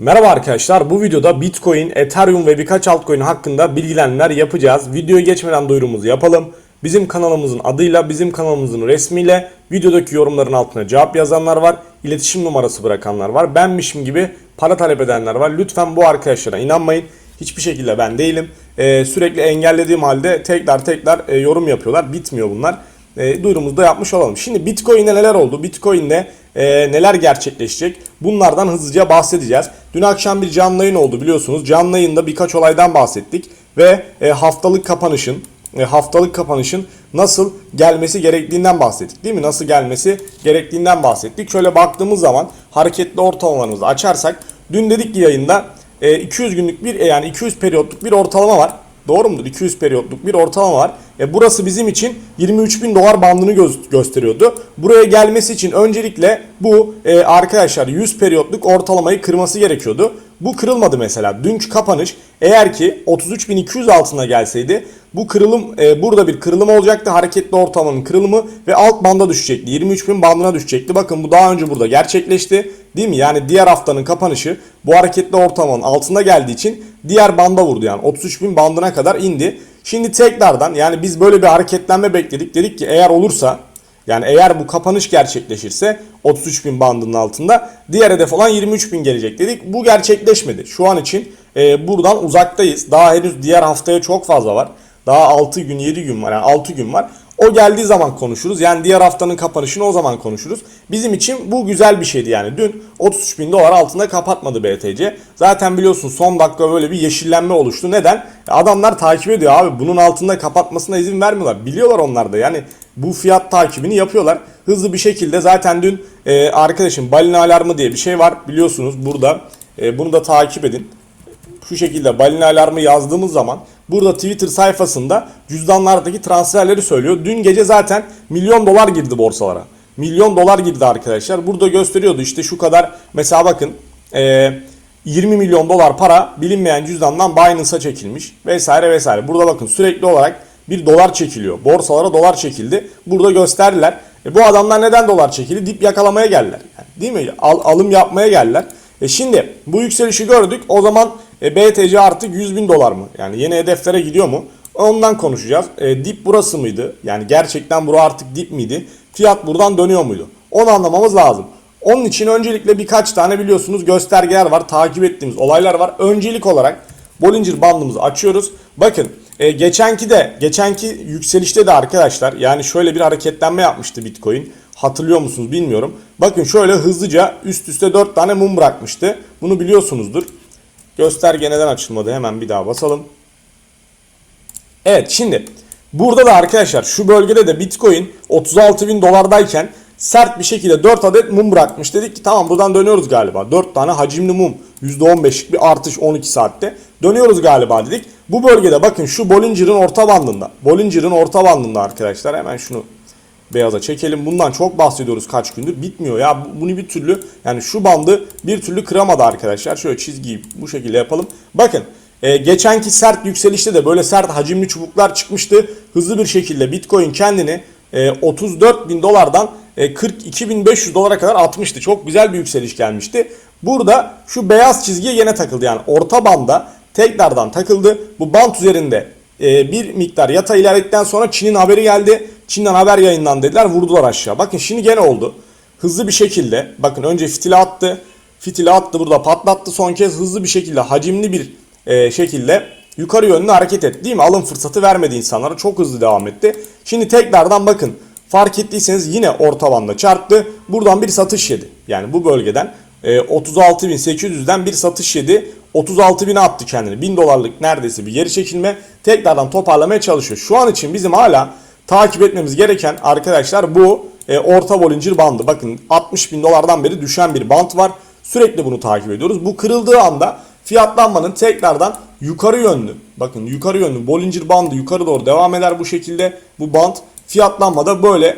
Merhaba arkadaşlar bu videoda Bitcoin, Ethereum ve birkaç altcoin hakkında bilgilenmeler yapacağız. Videoya geçmeden duyurumuzu yapalım. Bizim kanalımızın adıyla, bizim kanalımızın resmiyle videodaki yorumların altına cevap yazanlar var. iletişim numarası bırakanlar var. Benmişim gibi para talep edenler var. Lütfen bu arkadaşlara inanmayın. Hiçbir şekilde ben değilim. Ee, sürekli engellediğim halde tekrar tekrar e, yorum yapıyorlar. Bitmiyor bunlar. E, duyurumuzu da yapmış olalım. Şimdi Bitcoin'de neler oldu? Bitcoin'de e, neler gerçekleşecek? Bunlardan hızlıca bahsedeceğiz. Dün akşam bir canlı yayın oldu biliyorsunuz. Canlı yayında birkaç olaydan bahsettik ve e, haftalık kapanışın e, haftalık kapanışın nasıl gelmesi gerektiğinden bahsettik değil mi? Nasıl gelmesi gerektiğinden bahsettik. Şöyle baktığımız zaman hareketli ortalamalarımızı açarsak dün dedik ki yayında e, 200 günlük bir e, yani 200 periyotluk bir ortalama var. Doğru mudur? 200 periyotluk bir ortalama var. E burası bizim için 23 bin dolar bandını gö- gösteriyordu. Buraya gelmesi için öncelikle bu e, arkadaşlar 100 periyotluk ortalamayı kırması gerekiyordu. Bu kırılmadı mesela. Dünkü kapanış eğer ki 33.200 altına gelseydi bu kırılım e, burada bir kırılım olacaktı. Hareketli ortalamanın kırılımı ve alt banda düşecekti. 23.000 bandına düşecekti. Bakın bu daha önce burada gerçekleşti. Değil mi? Yani diğer haftanın kapanışı bu hareketli ortalamanın altında geldiği için diğer banda vurdu. Yani 33.000 bandına kadar indi. Şimdi tekrardan yani biz böyle bir hareketlenme bekledik. Dedik ki eğer olursa yani eğer bu kapanış gerçekleşirse 33.000 bandının altında diğer hedef olan 23.000 gelecek dedik. Bu gerçekleşmedi. Şu an için e, buradan uzaktayız. Daha henüz diğer haftaya çok fazla var. Daha 6 gün 7 gün var yani 6 gün var. O geldiği zaman konuşuruz. Yani diğer haftanın kapanışını o zaman konuşuruz. Bizim için bu güzel bir şeydi yani. Dün 33 bin dolar altında kapatmadı BTC. Zaten biliyorsun son dakika böyle bir yeşillenme oluştu. Neden? Adamlar takip ediyor abi. Bunun altında kapatmasına izin vermiyorlar. Biliyorlar onlar da yani bu fiyat takibini yapıyorlar. Hızlı bir şekilde zaten dün e, arkadaşım balina alarmı diye bir şey var. Biliyorsunuz burada. E, bunu da takip edin şu şekilde balina alarmı yazdığımız zaman burada Twitter sayfasında cüzdanlardaki transferleri söylüyor. Dün gece zaten milyon dolar girdi borsalara. Milyon dolar girdi arkadaşlar. Burada gösteriyordu işte şu kadar mesela bakın e, 20 milyon dolar para bilinmeyen cüzdandan Binance'a çekilmiş vesaire vesaire. Burada bakın sürekli olarak bir dolar çekiliyor. Borsalara dolar çekildi. Burada gösterdiler. E, bu adamlar neden dolar çekildi? Dip yakalamaya geldiler. Yani, değil mi? Al, alım yapmaya geldiler. E şimdi bu yükselişi gördük. O zaman e, BTC artık 100 bin dolar mı? Yani yeni hedeflere gidiyor mu? Ondan konuşacağız. E, dip burası mıydı? Yani gerçekten bura artık dip miydi? Fiyat buradan dönüyor muydu? Onu anlamamız lazım. Onun için öncelikle birkaç tane biliyorsunuz göstergeler var. Takip ettiğimiz olaylar var. Öncelik olarak Bollinger bandımızı açıyoruz. Bakın e, geçenki de geçenki yükselişte de arkadaşlar yani şöyle bir hareketlenme yapmıştı Bitcoin. Hatırlıyor musunuz bilmiyorum. Bakın şöyle hızlıca üst üste 4 tane mum bırakmıştı. Bunu biliyorsunuzdur. Gösterge neden açılmadı hemen bir daha basalım. Evet şimdi burada da arkadaşlar şu bölgede de Bitcoin 36 bin dolardayken sert bir şekilde 4 adet mum bırakmış. Dedik ki tamam buradan dönüyoruz galiba. 4 tane hacimli mum. %15'lik bir artış 12 saatte. Dönüyoruz galiba dedik. Bu bölgede bakın şu Bollinger'ın orta bandında. Bollinger'ın orta bandında arkadaşlar. Hemen şunu beyaza çekelim. Bundan çok bahsediyoruz kaç gündür. Bitmiyor ya. Bunu bir türlü yani şu bandı bir türlü kıramadı arkadaşlar. Şöyle çizgiyi bu şekilde yapalım. Bakın e, geçenki sert yükselişte de böyle sert hacimli çubuklar çıkmıştı. Hızlı bir şekilde Bitcoin kendini e, 34 bin dolardan e, 42.500 dolara kadar atmıştı. Çok güzel bir yükseliş gelmişti. Burada şu beyaz çizgiye yine takıldı. Yani orta banda tekrardan takıldı. Bu band üzerinde e, bir miktar yata ilerledikten sonra Çin'in haberi geldi. Çin'den haber yayınlan dediler vurdular aşağı. Bakın şimdi gene oldu. Hızlı bir şekilde bakın önce fitili attı. Fitili attı burada patlattı. Son kez hızlı bir şekilde hacimli bir e, şekilde yukarı yönlü hareket etti. Değil mi? Alım fırsatı vermedi insanlara. Çok hızlı devam etti. Şimdi tekrardan bakın fark ettiyseniz yine orta banda çarptı. Buradan bir satış yedi. Yani bu bölgeden e, 36.800'den bir satış yedi. 36.000'e attı kendini. 1000 dolarlık neredeyse bir geri çekilme. Tekrardan toparlamaya çalışıyor. Şu an için bizim hala takip etmemiz gereken arkadaşlar bu e, orta Bollinger bandı. Bakın 60 bin dolardan beri düşen bir band var. Sürekli bunu takip ediyoruz. Bu kırıldığı anda fiyatlanmanın tekrardan yukarı yönlü bakın yukarı yönlü Bollinger bandı yukarı doğru devam eder bu şekilde. Bu band fiyatlanmada böyle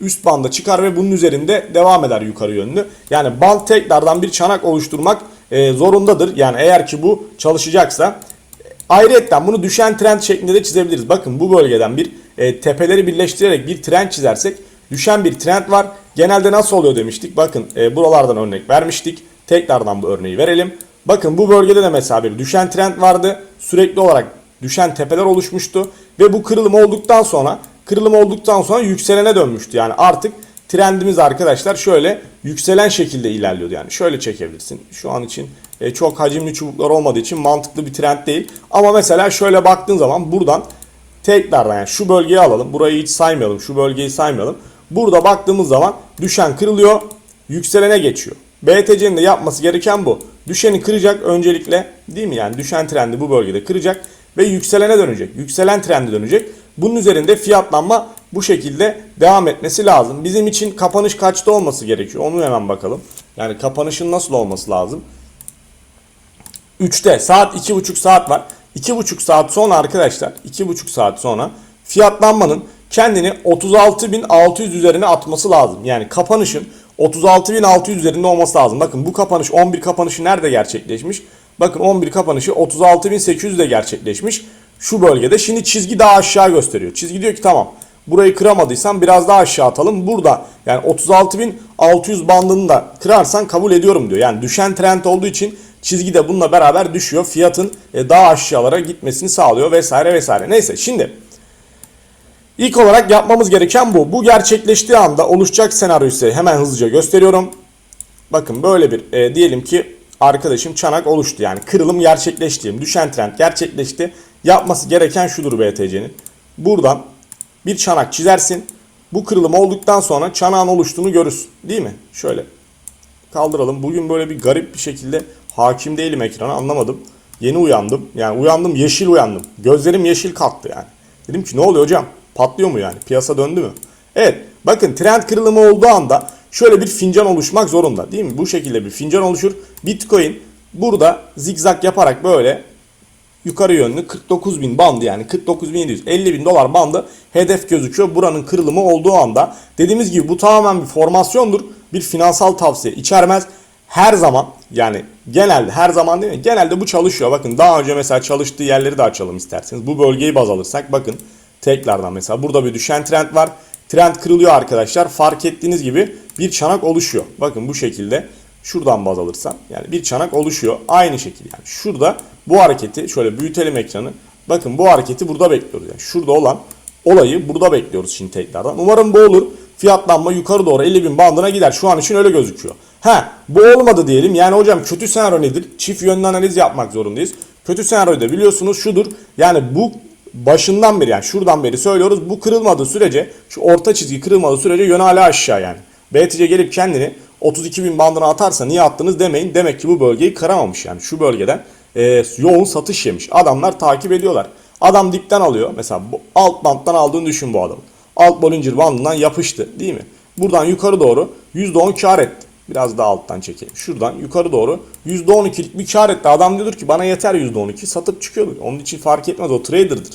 üst banda çıkar ve bunun üzerinde devam eder yukarı yönlü. Yani band tekrardan bir çanak oluşturmak e, zorundadır. Yani eğer ki bu çalışacaksa Ayrıca bunu düşen trend şeklinde de çizebiliriz. Bakın bu bölgeden bir e, tepeleri birleştirerek bir trend çizersek düşen bir trend var. Genelde nasıl oluyor demiştik. Bakın e, buralardan örnek vermiştik. Tekrardan bu örneği verelim. Bakın bu bölgede de mesela bir düşen trend vardı. Sürekli olarak düşen tepeler oluşmuştu. Ve bu kırılım olduktan sonra kırılım olduktan sonra yükselene dönmüştü. Yani artık trendimiz arkadaşlar şöyle yükselen şekilde ilerliyordu. Yani şöyle çekebilirsin. Şu an için e, çok hacimli çubuklar olmadığı için mantıklı bir trend değil. Ama mesela şöyle baktığın zaman buradan tekrardan yani şu bölgeyi alalım. Burayı hiç saymayalım. Şu bölgeyi saymayalım. Burada baktığımız zaman düşen kırılıyor. Yükselene geçiyor. BTC'nin de yapması gereken bu. Düşeni kıracak öncelikle değil mi? Yani düşen trendi bu bölgede kıracak ve yükselene dönecek. Yükselen trendi dönecek. Bunun üzerinde fiyatlanma bu şekilde devam etmesi lazım. Bizim için kapanış kaçta olması gerekiyor? Onu hemen bakalım. Yani kapanışın nasıl olması lazım? 3'te saat 2,5 saat var. 2,5 saat sonra arkadaşlar 2,5 saat sonra fiyatlanmanın kendini 36.600 üzerine atması lazım. Yani kapanışın 36.600 üzerinde olması lazım. Bakın bu kapanış 11 kapanışı nerede gerçekleşmiş? Bakın 11 kapanışı 36.800'de gerçekleşmiş. Şu bölgede. Şimdi çizgi daha aşağı gösteriyor. Çizgi diyor ki tamam burayı kıramadıysan biraz daha aşağı atalım. Burada yani 36.600 bandını da kırarsan kabul ediyorum diyor. Yani düşen trend olduğu için çizgi de bununla beraber düşüyor. Fiyatın e, daha aşağılara gitmesini sağlıyor vesaire vesaire. Neyse şimdi ilk olarak yapmamız gereken bu. Bu gerçekleştiği anda oluşacak senaryoyu size hemen hızlıca gösteriyorum. Bakın böyle bir e, diyelim ki arkadaşım çanak oluştu. Yani kırılım gerçekleşti. Düşen trend gerçekleşti. Yapması gereken şudur BTC'nin. Buradan bir çanak çizersin. Bu kırılım olduktan sonra çanağın oluştuğunu görürsün. Değil mi? Şöyle kaldıralım. Bugün böyle bir garip bir şekilde hakim değilim ekrana anlamadım. Yeni uyandım. Yani uyandım yeşil uyandım. Gözlerim yeşil kalktı yani. Dedim ki ne oluyor hocam? Patlıyor mu yani? Piyasa döndü mü? Evet. Bakın trend kırılımı olduğu anda şöyle bir fincan oluşmak zorunda. Değil mi? Bu şekilde bir fincan oluşur. Bitcoin burada zigzag yaparak böyle yukarı yönlü 49 bin bandı yani 49.700 50 bin dolar bandı hedef gözüküyor buranın kırılımı olduğu anda dediğimiz gibi bu tamamen bir formasyondur bir finansal tavsiye içermez her zaman yani genelde her zaman değil mi genelde bu çalışıyor bakın daha önce mesela çalıştığı yerleri de açalım isterseniz bu bölgeyi baz alırsak bakın tekrardan mesela burada bir düşen trend var trend kırılıyor arkadaşlar fark ettiğiniz gibi bir çanak oluşuyor bakın bu şekilde şuradan baz alırsan yani bir çanak oluşuyor aynı şekilde yani şurada bu hareketi şöyle büyütelim ekranı. Bakın bu hareketi burada bekliyoruz. Yani şurada olan olayı burada bekliyoruz şimdi tekrardan. Umarım bu olur. Fiyatlanma yukarı doğru 50 bin bandına gider. Şu an için öyle gözüküyor. Ha bu olmadı diyelim. Yani hocam kötü senaryo nedir? Çift yönlü analiz yapmak zorundayız. Kötü senaryo da biliyorsunuz şudur. Yani bu başından beri yani şuradan beri söylüyoruz. Bu kırılmadığı sürece şu orta çizgi kırılmadığı sürece yön hala aşağı yani. BTC gelip kendini 32 bin bandına atarsa niye attınız demeyin. Demek ki bu bölgeyi kıramamış yani şu bölgeden e, yoğun satış yemiş. Adamlar takip ediyorlar. Adam dipten alıyor. Mesela bu alt banttan aldığını düşün bu adamın. Alt Bollinger bandından yapıştı değil mi? Buradan yukarı doğru %10 kar etti. Biraz daha alttan çekelim. Şuradan yukarı doğru %12'lik bir kar etti. Adam diyordur ki bana yeter %12 satıp çıkıyordur. Onun için fark etmez o trader'dır.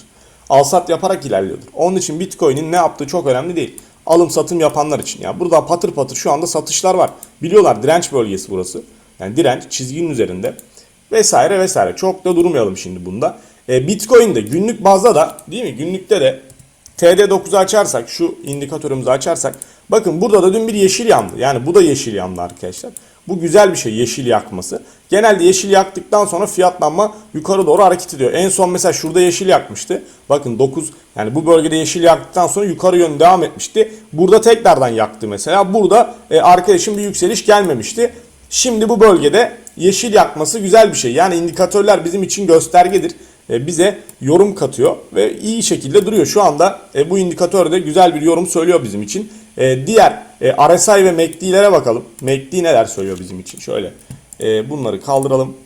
Al sat yaparak ilerliyordur. Onun için Bitcoin'in ne yaptığı çok önemli değil. Alım satım yapanlar için. Ya yani burada patır patır şu anda satışlar var. Biliyorlar direnç bölgesi burası. Yani direnç çizginin üzerinde vesaire vesaire. Çok da durmayalım şimdi bunda. E, Bitcoin'de günlük bazda da değil mi? Günlükte de TD9'u açarsak şu indikatörümüzü açarsak bakın burada da dün bir yeşil yandı. Yani bu da yeşil yandı arkadaşlar. Bu güzel bir şey yeşil yakması. Genelde yeşil yaktıktan sonra fiyatlanma yukarı doğru hareket ediyor. En son mesela şurada yeşil yakmıştı. Bakın 9 yani bu bölgede yeşil yaktıktan sonra yukarı yönde devam etmişti. Burada tekrardan yaktı mesela. Burada e, arkadaşım bir yükseliş gelmemişti. Şimdi bu bölgede yeşil yakması güzel bir şey. Yani indikatörler bizim için göstergedir. E, bize yorum katıyor ve iyi şekilde duruyor. Şu anda e, bu indikatör de güzel bir yorum söylüyor bizim için. E, diğer RSI ve MACD'lere bakalım. MACD neler söylüyor bizim için? Şöyle bunları kaldıralım.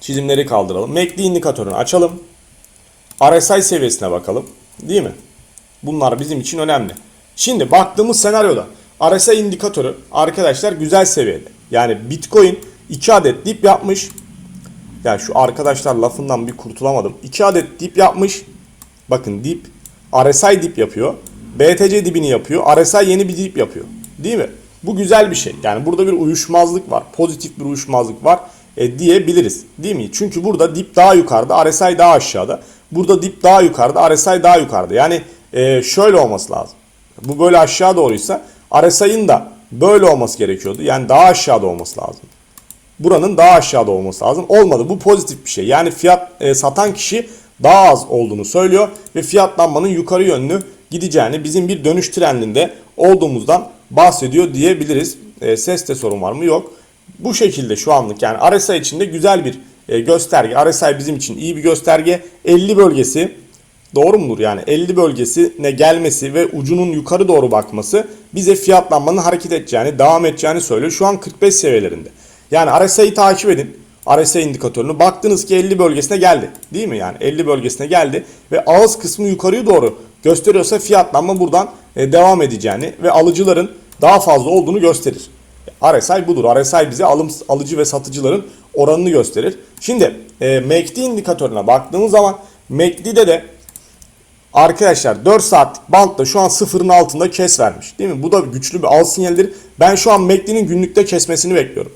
Çizimleri kaldıralım. MACD indikatörünü açalım. RSI seviyesine bakalım. Değil mi? Bunlar bizim için önemli. Şimdi baktığımız senaryoda RSI indikatörü arkadaşlar güzel seviyede. Yani Bitcoin 2 adet dip yapmış. Yani şu arkadaşlar lafından bir kurtulamadım. 2 adet dip yapmış. Bakın dip. RSI dip yapıyor. BTC dibini yapıyor. RSI yeni bir dip yapıyor. Değil mi? Bu güzel bir şey. Yani burada bir uyuşmazlık var. Pozitif bir uyuşmazlık var e, diyebiliriz. Değil mi? Çünkü burada dip daha yukarıda, RSI daha aşağıda. Burada dip daha yukarıda, RSI daha yukarıda. Yani e, şöyle olması lazım. Bu böyle aşağı doğruysa RSI'ın da böyle olması gerekiyordu. Yani daha aşağıda olması lazım. buranın daha aşağıda olması lazım. Olmadı. Bu pozitif bir şey. Yani fiyat e, satan kişi daha az olduğunu söylüyor ve fiyatlanmanın yukarı yönlü gideceğini bizim bir dönüş trendinde olduğumuzdan bahsediyor diyebiliriz. E, seste sorun var mı? Yok. Bu şekilde şu anlık yani RSI içinde güzel bir e, gösterge. RSI bizim için iyi bir gösterge. 50 bölgesi Doğru mudur? Yani 50 bölgesine gelmesi ve ucunun yukarı doğru bakması bize fiyatlanmanın hareket edeceğini, devam edeceğini söylüyor. Şu an 45 seviyelerinde. Yani RSI'yi takip edin. RSI indikatörünü baktınız ki 50 bölgesine geldi. Değil mi? Yani 50 bölgesine geldi ve ağız kısmı yukarıya doğru gösteriyorsa fiyatlanma buradan e, devam edeceğini ve alıcıların daha fazla olduğunu gösterir. RSI budur. RSI bize alım, alıcı ve satıcıların oranını gösterir. Şimdi e, MACD indikatörüne baktığımız zaman MACD'de de Arkadaşlar 4 saatlik bantta şu an sıfırın altında kes vermiş. Değil mi? Bu da güçlü bir al sinyalidir. Ben şu an MACD'nin günlükte kesmesini bekliyorum.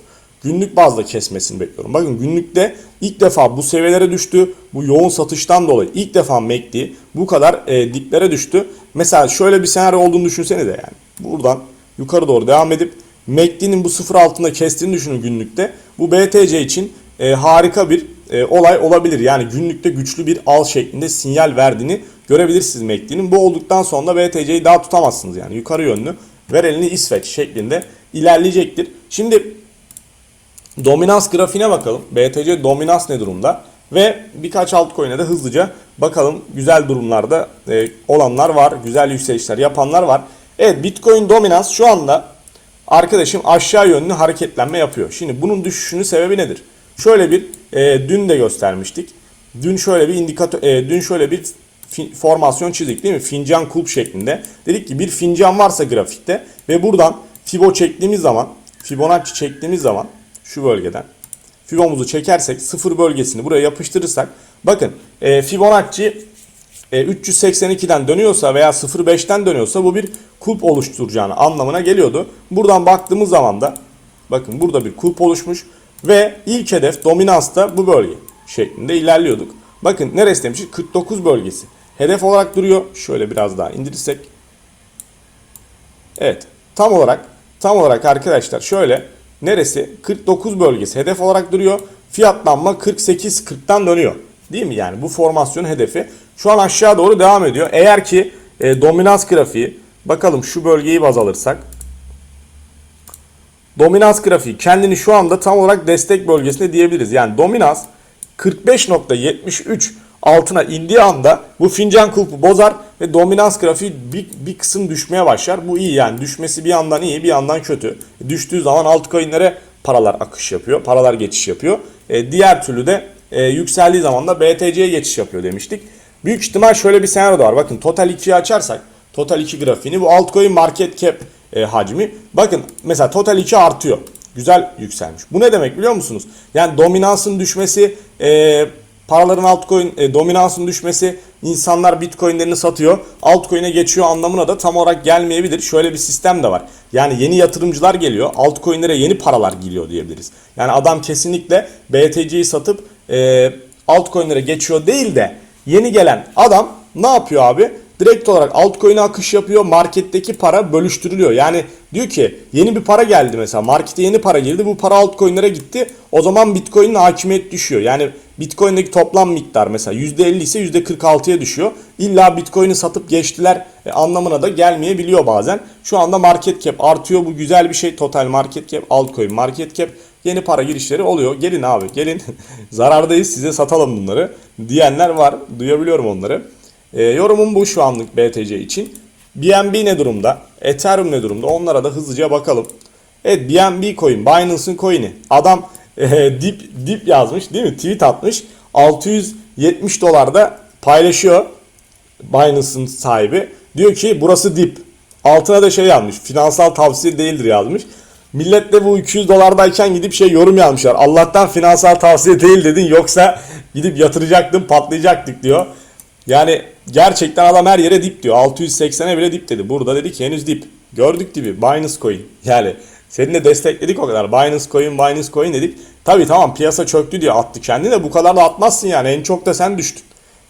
Günlük bazda kesmesini bekliyorum. Bakın günlükte ilk defa bu seviyelere düştü. Bu yoğun satıştan dolayı ilk defa MACD bu kadar e, diplere düştü. Mesela şöyle bir senaryo olduğunu düşünsenize yani. Buradan yukarı doğru devam edip MACD'nin bu sıfır altında kestiğini düşünün günlükte. Bu BTC için e, harika bir e, olay olabilir. Yani günlükte güçlü bir al şeklinde sinyal verdiğini görebilirsiniz MACD'nin. Bu olduktan sonra BTC'yi daha tutamazsınız yani yukarı yönlü. Ver elini İsveç şeklinde ilerleyecektir. Şimdi dominans grafiğine bakalım. BTC dominans ne durumda? Ve birkaç altcoin'e de hızlıca bakalım. Güzel durumlarda e, olanlar var. Güzel yükselişler yapanlar var. Evet Bitcoin dominans şu anda arkadaşım aşağı yönlü hareketlenme yapıyor. Şimdi bunun düşüşünün sebebi nedir? Şöyle bir e, dün de göstermiştik. Dün şöyle bir indikatör, e, dün şöyle bir formasyon çizdik değil mi? Fincan kulp şeklinde. Dedik ki bir fincan varsa grafikte ve buradan Fibo çektiğimiz zaman, Fibonacci çektiğimiz zaman şu bölgeden Fibo'muzu çekersek sıfır bölgesini buraya yapıştırırsak bakın e, Fibonacci e, 382'den dönüyorsa veya 0.5'ten dönüyorsa bu bir kulp oluşturacağını anlamına geliyordu. Buradan baktığımız zaman da bakın burada bir kulp oluşmuş ve ilk hedef dominansta bu bölge şeklinde ilerliyorduk. Bakın neresi demişiz? 49 bölgesi. Hedef olarak duruyor. Şöyle biraz daha indirirsek. Evet. Tam olarak tam olarak arkadaşlar şöyle neresi? 49 bölgesi hedef olarak duruyor. Fiyatlanma 48-40'tan dönüyor. Değil mi? Yani bu formasyonun hedefi. Şu an aşağı doğru devam ediyor. Eğer ki e, dominans grafiği bakalım şu bölgeyi baz alırsak dominans grafiği kendini şu anda tam olarak destek bölgesinde diyebiliriz. Yani dominans 45.73 altına indiği anda bu fincan kulpu bozar ve dominans grafiği bir, bir kısım düşmeye başlar. Bu iyi yani düşmesi bir yandan iyi bir yandan kötü. Düştüğü zaman altcoin'lere paralar akış yapıyor. Paralar geçiş yapıyor. E, diğer türlü de e, yükseldiği zaman da BTC'ye geçiş yapıyor demiştik. Büyük ihtimal şöyle bir senaryo da var. Bakın Total 2'yi açarsak Total 2 grafiğini bu altcoin market cap e, hacmi. Bakın mesela Total 2 artıyor. Güzel yükselmiş. Bu ne demek biliyor musunuz? Yani dominansın düşmesi, e, paraların altcoin e, dominansın düşmesi, insanlar bitcoinlerini satıyor, altcoin'e geçiyor anlamına da tam olarak gelmeyebilir. Şöyle bir sistem de var. Yani yeni yatırımcılar geliyor, altcoin'lere yeni paralar giriyor diyebiliriz. Yani adam kesinlikle BTC'yi satıp e, altcoin'lere geçiyor değil de yeni gelen adam ne yapıyor abi? Direkt olarak altcoin'e akış yapıyor. Marketteki para bölüştürülüyor. Yani diyor ki yeni bir para geldi mesela. Markete yeni para girdi. Bu para altcoin'lere gitti. O zaman Bitcoin'in hakimiyet düşüyor. Yani Bitcoin'deki toplam miktar mesela %50 ise %46'ya düşüyor. İlla Bitcoin'i satıp geçtiler e, anlamına da gelmeyebiliyor bazen. Şu anda market cap artıyor. Bu güzel bir şey. Total market cap, altcoin market cap yeni para girişleri oluyor. Gelin abi gelin zarardayız size satalım bunları diyenler var. Duyabiliyorum onları. E, yorumum bu şu anlık BTC için. BNB ne durumda? Ethereum ne durumda? Onlara da hızlıca bakalım. Evet BNB coin, Binance'ın coin'i. Adam e, dip dip yazmış değil mi? Tweet atmış. 670 dolarda paylaşıyor Binance'ın sahibi. Diyor ki burası dip. Altına da şey yazmış. Finansal tavsiye değildir yazmış. Millet de bu 200 dolardayken gidip şey yorum yazmışlar. Allah'tan finansal tavsiye değil dedin yoksa gidip yatıracaktın patlayacaktık diyor. Yani gerçekten adam her yere dip diyor. 680'e bile dip dedi. Burada dedi ki henüz dip. Gördük gibi Binance Coin. Yani seninle destekledik o kadar. Binance Coin, Binance Coin dedik. Tabi tamam piyasa çöktü diye attı kendini de bu kadar da atmazsın yani. En çok da sen düştün.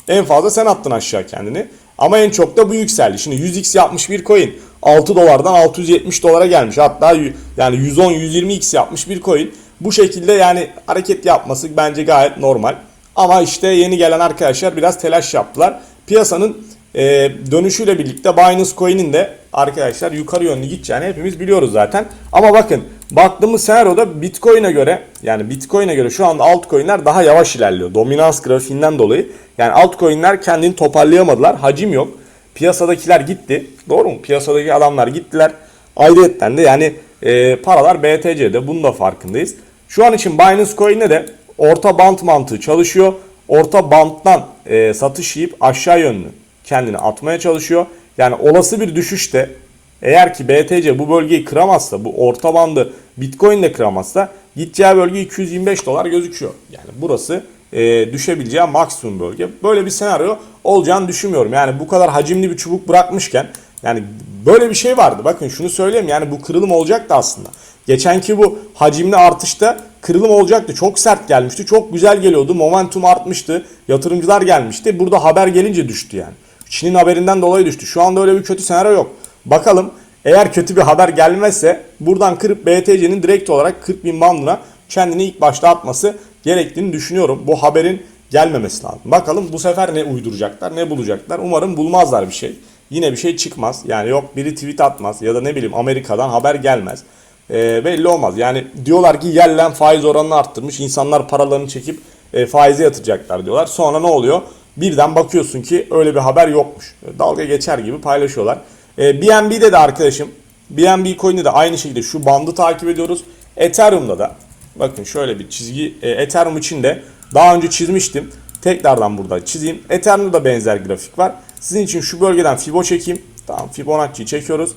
En fazla sen attın aşağı kendini. Ama en çok da bu yükseldi. Şimdi 100x yapmış bir coin. 6 dolardan 670 dolara gelmiş. Hatta yani 110-120x yapmış bir coin. Bu şekilde yani hareket yapması bence gayet normal. Ama işte yeni gelen arkadaşlar biraz telaş yaptılar. Piyasanın e, dönüşüyle birlikte Binance Coin'in de arkadaşlar yukarı yönlü gideceğini hepimiz biliyoruz zaten. Ama bakın baktığımız senaryoda Bitcoin'e göre yani Bitcoin'e göre şu anda altcoin'ler daha yavaş ilerliyor. Dominans grafiğinden dolayı. Yani altcoin'ler kendini toparlayamadılar. Hacim yok. Piyasadakiler gitti. Doğru mu? Piyasadaki adamlar gittiler. Ayrıyetten de yani e, paralar BTC'de. Bunun da farkındayız. Şu an için Binance Coin'de de orta band mantığı çalışıyor. Orta bandtan e, satış yiyip aşağı yönlü kendini atmaya çalışıyor. Yani olası bir düşüşte eğer ki BTC bu bölgeyi kıramazsa, bu orta bandı Bitcoin de kıramazsa gideceği bölge 225 dolar gözüküyor. Yani burası e, düşebileceği maksimum bölge. Böyle bir senaryo olacağını düşünmüyorum. Yani bu kadar hacimli bir çubuk bırakmışken yani böyle bir şey vardı. Bakın şunu söyleyeyim yani bu kırılım olacaktı aslında. Geçenki bu hacimli artışta kırılım olacaktı. Çok sert gelmişti. Çok güzel geliyordu. Momentum artmıştı. Yatırımcılar gelmişti. Burada haber gelince düştü yani. Çin'in haberinden dolayı düştü. Şu anda öyle bir kötü senaryo yok. Bakalım eğer kötü bir haber gelmezse buradan kırıp BTC'nin direkt olarak 40 bin bandına kendini ilk başta atması gerektiğini düşünüyorum. Bu haberin gelmemesi lazım. Bakalım bu sefer ne uyduracaklar, ne bulacaklar. Umarım bulmazlar bir şey. Yine bir şey çıkmaz. Yani yok biri tweet atmaz ya da ne bileyim Amerika'dan haber gelmez. E, belli olmaz. Yani diyorlar ki yerlen faiz oranını arttırmış. İnsanlar paralarını çekip e, faize yatıracaklar diyorlar. Sonra ne oluyor? Birden bakıyorsun ki öyle bir haber yokmuş. Dalga geçer gibi paylaşıyorlar. E, BNB'de de arkadaşım BNB coin'de de aynı şekilde şu bandı takip ediyoruz. Ethereum'da da bakın şöyle bir çizgi e, Ethereum için de daha önce çizmiştim. Tekrardan burada çizeyim. Ethereum'da da benzer grafik var. Sizin için şu bölgeden Fibo çekeyim. Tamam Fibonacci'yi çekiyoruz.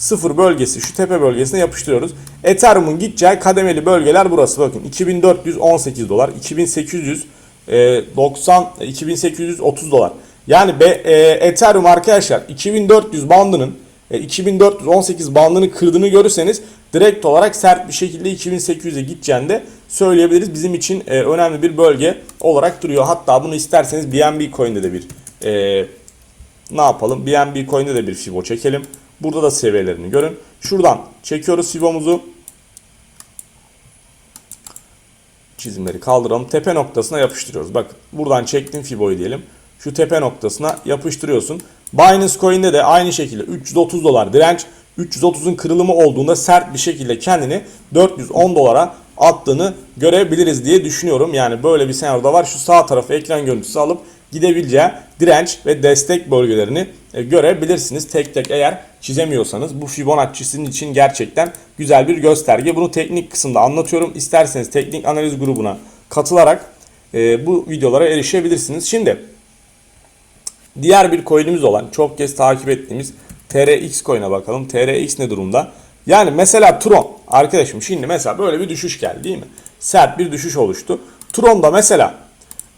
Sıfır bölgesi şu tepe bölgesine yapıştırıyoruz. Ethereum'un gideceği kademeli bölgeler burası. Bakın 2418 dolar, 2890, 2830 dolar. Yani be, e, Ethereum arkadaşlar 2400 bandının e, 2418 bandını kırdığını görürseniz direkt olarak sert bir şekilde 2800'e gideceğini de söyleyebiliriz. Bizim için e, önemli bir bölge olarak duruyor. Hatta bunu isterseniz BNB Coin'de de bir e, ne yapalım? BNB Coin'de de bir Fibo çekelim. Burada da seviyelerini görün. Şuradan çekiyoruz Fibo'muzu. Çizimleri kaldıralım. Tepe noktasına yapıştırıyoruz. Bakın buradan çektim Fibo'yu diyelim. Şu tepe noktasına yapıştırıyorsun. Binance Coin'de de aynı şekilde 330 dolar direnç. 330'un kırılımı olduğunda sert bir şekilde kendini 410 dolara attığını görebiliriz diye düşünüyorum. Yani böyle bir senaryoda var. Şu sağ tarafı ekran görüntüsü alıp gidebileceği direnç ve destek bölgelerini e, görebilirsiniz. Tek tek eğer çizemiyorsanız bu Fibonacci sizin için gerçekten güzel bir gösterge. Bunu teknik kısımda anlatıyorum. İsterseniz teknik analiz grubuna katılarak e, bu videolara erişebilirsiniz. Şimdi diğer bir coin'imiz olan çok kez takip ettiğimiz TRX coin'e bakalım. TRX ne durumda? Yani mesela Tron arkadaşım şimdi mesela böyle bir düşüş geldi değil mi? Sert bir düşüş oluştu. Tron'da mesela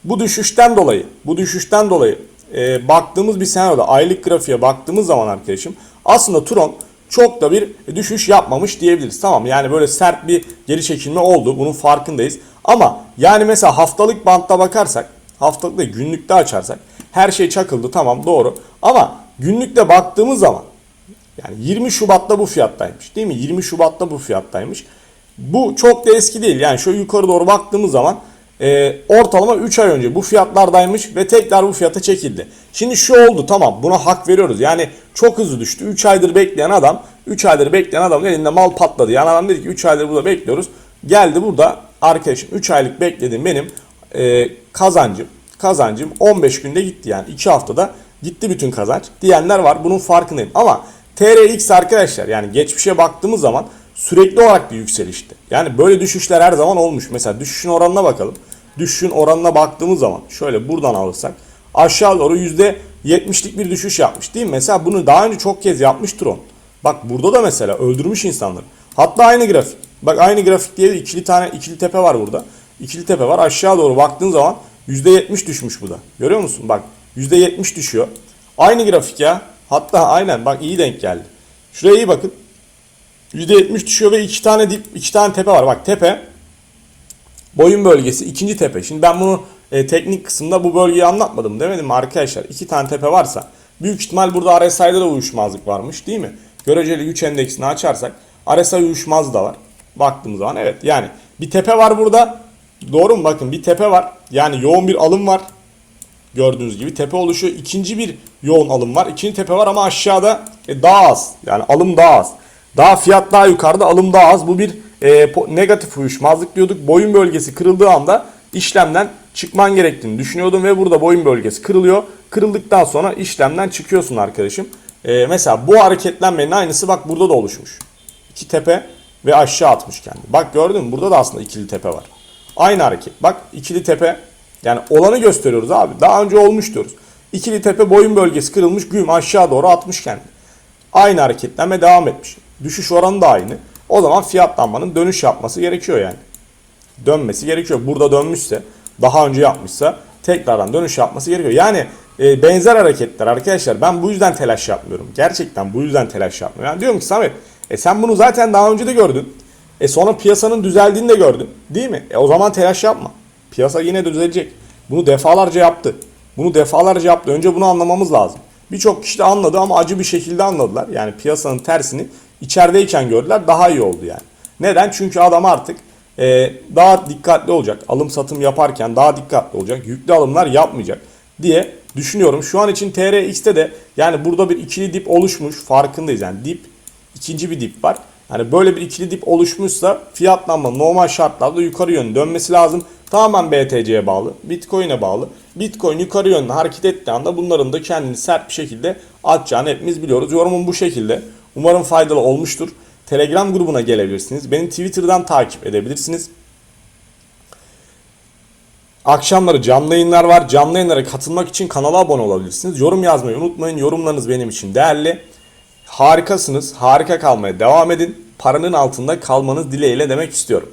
bu düşüşten dolayı, bu düşüşten dolayı e, baktığımız bir senaryoda aylık grafiğe baktığımız zaman arkadaşım aslında Tron çok da bir düşüş yapmamış diyebiliriz. Tamam yani böyle sert bir geri çekilme oldu. Bunun farkındayız. Ama yani mesela haftalık bantta bakarsak, haftalık da günlükte açarsak her şey çakıldı tamam doğru. Ama günlükte baktığımız zaman yani 20 Şubat'ta bu fiyattaymış değil mi? 20 Şubat'ta bu fiyattaymış. Bu çok da eski değil. Yani şöyle yukarı doğru baktığımız zaman e, ortalama 3 ay önce bu fiyatlardaymış ve tekrar bu fiyata çekildi. Şimdi şu oldu tamam buna hak veriyoruz. Yani çok hızlı düştü. 3 aydır bekleyen adam 3 aydır bekleyen adamın elinde mal patladı. Yani adam dedi ki 3 aydır burada bekliyoruz. Geldi burada arkadaşım 3 aylık bekledim benim e, kazancım kazancım 15 günde gitti yani 2 haftada gitti bütün kazanç diyenler var. Bunun farkındayım ama TRX arkadaşlar yani geçmişe baktığımız zaman sürekli olarak bir yükselişti. Yani böyle düşüşler her zaman olmuş. Mesela düşüşün oranına bakalım. Düşüşün oranına baktığımız zaman şöyle buradan alırsak aşağı doğru %70'lik bir düşüş yapmış değil mi? Mesela bunu daha önce çok kez yapmıştır on. Bak burada da mesela öldürmüş insanları. Hatta aynı grafik. Bak aynı grafik diye ikili tane ikili tepe var burada. İkili tepe var. Aşağı doğru baktığın zaman %70 düşmüş bu da. Görüyor musun? Bak %70 düşüyor. Aynı grafik ya. Hatta aynen bak iyi denk geldi. Şuraya iyi bakın. %70 düşüyor ve iki tane dip, iki tane tepe var. Bak tepe boyun bölgesi ikinci tepe. Şimdi ben bunu e, teknik kısımda bu bölgeyi anlatmadım demedim mi arkadaşlar? İki tane tepe varsa büyük ihtimal burada RSI'de de uyuşmazlık varmış değil mi? Göreceli güç endeksini açarsak RSI uyuşmaz da var. Baktığımız zaman evet yani Bir tepe var burada. Doğru mu? Bakın bir tepe var. Yani yoğun bir alım var. Gördüğünüz gibi tepe oluşuyor. İkinci bir yoğun alım var. İkinci tepe var ama aşağıda e, daha az. Yani alım daha az. Daha fiyat daha yukarıda alım daha az. Bu bir e, negatif uyuşmazlık diyorduk. Boyun bölgesi kırıldığı anda işlemden çıkman gerektiğini düşünüyordum ve burada boyun bölgesi kırılıyor. Kırıldıktan sonra işlemden çıkıyorsun arkadaşım. E, mesela bu hareketlenmenin aynısı bak burada da oluşmuş. İki tepe ve aşağı atmış kendini. Bak gördün mü? Burada da aslında ikili tepe var. Aynı hareket. Bak ikili tepe yani olanı gösteriyoruz abi. Daha önce olmuş diyoruz. İkili tepe boyun bölgesi kırılmış güm aşağı doğru atmış kendini. Aynı hareketlenme devam etmiş. Düşüş oranı da aynı. O zaman fiyatlanmanın dönüş yapması gerekiyor yani. Dönmesi gerekiyor. Burada dönmüşse, daha önce yapmışsa tekrardan dönüş yapması gerekiyor. Yani e, benzer hareketler arkadaşlar. Ben bu yüzden telaş yapmıyorum. Gerçekten bu yüzden telaş yapmıyorum. Yani diyorum ki Samet, e sen bunu zaten daha önce de gördün. E sonra piyasanın düzeldiğini de gördün. Değil mi? E o zaman telaş yapma. Piyasa yine düzelecek. Bunu defalarca yaptı. Bunu defalarca yaptı. Önce bunu anlamamız lazım. Birçok kişi de anladı ama acı bir şekilde anladılar. Yani piyasanın tersini içerideyken gördüler. Daha iyi oldu yani. Neden? Çünkü adam artık e, daha dikkatli olacak. Alım satım yaparken daha dikkatli olacak. Yüklü alımlar yapmayacak diye düşünüyorum. Şu an için TRX'te de yani burada bir ikili dip oluşmuş. Farkındayız yani dip ikinci bir dip var. Hani böyle bir ikili dip oluşmuşsa fiyatlanma normal şartlarda yukarı yönlü dönmesi lazım. Tamamen BTC'ye bağlı, Bitcoin'e bağlı. Bitcoin yukarı yönlü hareket ettiği anda bunların da kendini sert bir şekilde atacağını hepimiz biliyoruz. Yorumum bu şekilde. Umarım faydalı olmuştur. Telegram grubuna gelebilirsiniz. Beni Twitter'dan takip edebilirsiniz. Akşamları canlı yayınlar var. Canlı yayınlara katılmak için kanala abone olabilirsiniz. Yorum yazmayı unutmayın. Yorumlarınız benim için değerli. Harikasınız. Harika kalmaya devam edin. Paranın altında kalmanız dileğiyle demek istiyorum.